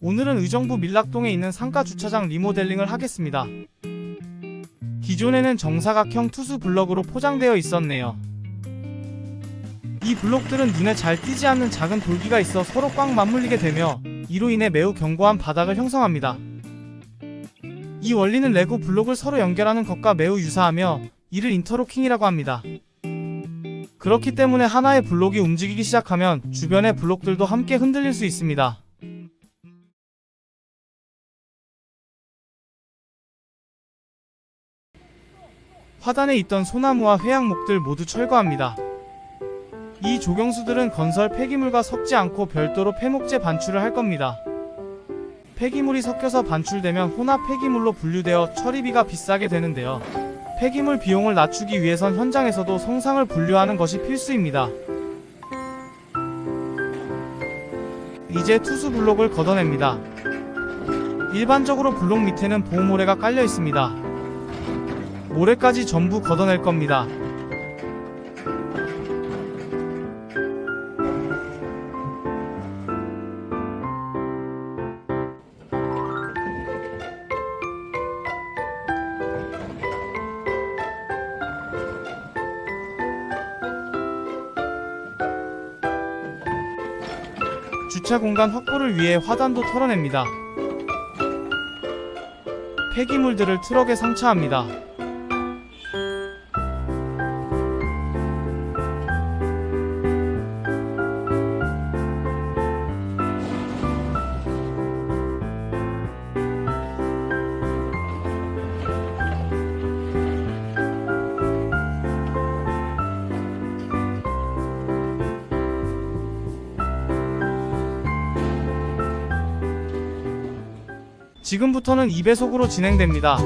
오늘은 의정부 밀락동에 있는 상가 주차장 리모델링을 하겠습니다. 기존에는 정사각형 투수 블럭으로 포장되어 있었네요. 이 블록들은 눈에 잘 띄지 않는 작은 돌기가 있어 서로 꽉 맞물리게 되며 이로 인해 매우 견고한 바닥을 형성합니다. 이 원리는 레고 블록을 서로 연결하는 것과 매우 유사하며 이를 인터로킹이라고 합니다. 그렇기 때문에 하나의 블록이 움직이기 시작하면 주변의 블록들도 함께 흔들릴 수 있습니다. 화단에 있던 소나무와 회양목들 모두 철거합니다. 이 조경수들은 건설 폐기물과 섞지 않고 별도로 폐목재 반출을 할 겁니다. 폐기물이 섞여서 반출되면 혼합 폐기물로 분류되어 처리비가 비싸게 되는데요. 폐기물 비용을 낮추기 위해선 현장에서도 성상을 분류하는 것이 필수입니다. 이제 투수 블록을 걷어냅니다. 일반적으로 블록 밑에는 보호모래가 깔려 있습니다. 모래까지 전부 걷어낼 겁니다. 주차 공간 확보를 위해 화단도 털어냅니다. 폐기물들을 트럭에 상차합니다. 지금부터는 2배속으로 진행됩니다.